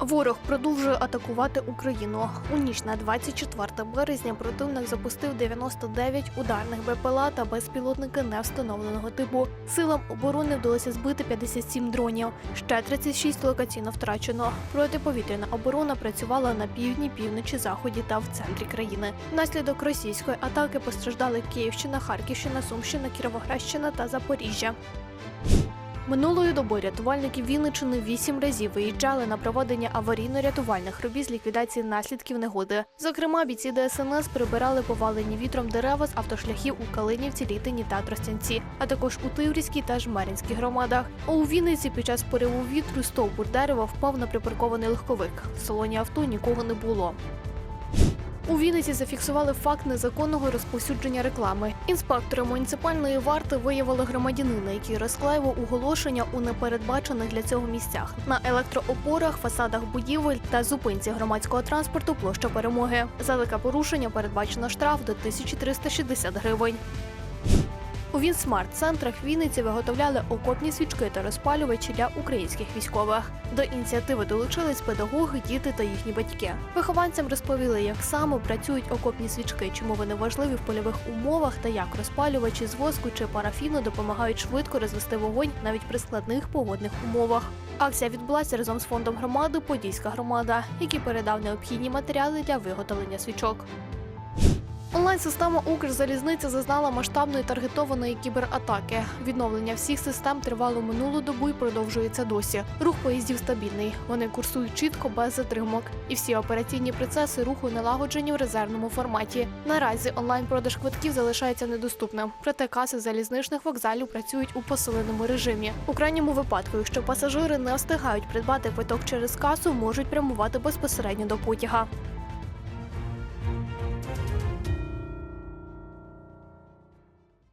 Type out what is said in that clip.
Ворог продовжує атакувати Україну. У ніч на 24 березня противник запустив 99 ударних БПЛА та безпілотники невстановленого типу. Силам оборони вдалося збити 57 дронів. Ще 36 локаційно втрачено. Протиповітряна оборона працювала на півдні, півночі, заході та в центрі країни. Внаслідок російської атаки постраждали Київщина, Харківщина, Сумщина, Кіровоградщина та Запоріжжя. Минулої доби рятувальники Вінничини вісім разів виїжджали на проведення аварійно-рятувальних робіт з ліквідації наслідків негоди. Зокрема, бійці ДСНС прибирали повалені вітром дерева з автошляхів у Калинівці, Літині та Тростянці, а також у Тиврівській та Жмеринській громадах. А у Вінниці під час пориву вітру стовбур дерева впав на припаркований легковик. В салоні авто нікого не було. У Вінниці зафіксували факт незаконного розповсюдження реклами. Інспектори муніципальної варти виявили громадянина, який розклеював оголошення у непередбачених для цього місцях на електроопорах, фасадах будівель та зупинці громадського транспорту площа перемоги. За таке порушення передбачено штраф до 1360 гривень. У Вінсмарт-центрах Вінниці виготовляли окопні свічки та розпалювачі для українських військових. До ініціативи долучились педагоги, діти та їхні батьки. Вихованцям розповіли, як саме працюють окопні свічки, чому вони важливі в польових умовах та як розпалювачі з воску чи парафіну допомагають швидко розвести вогонь навіть при складних погодних умовах. Акція відбулася разом з фондом громади Подільська громада, який передав необхідні матеріали для виготовлення свічок. Онлайн-система Укрзалізниця зазнала масштабної таргетованої кібератаки. Відновлення всіх систем тривало минулу добу і продовжується досі. Рух поїздів стабільний. Вони курсують чітко без затримок. І всі операційні процеси руху налагоджені в резервному форматі. Наразі онлайн-продаж квитків залишається недоступним. Проте каси залізничних вокзалів працюють у посиленому режимі. У крайньому випадку, якщо пасажири не встигають придбати квиток через касу, можуть прямувати безпосередньо до потяга.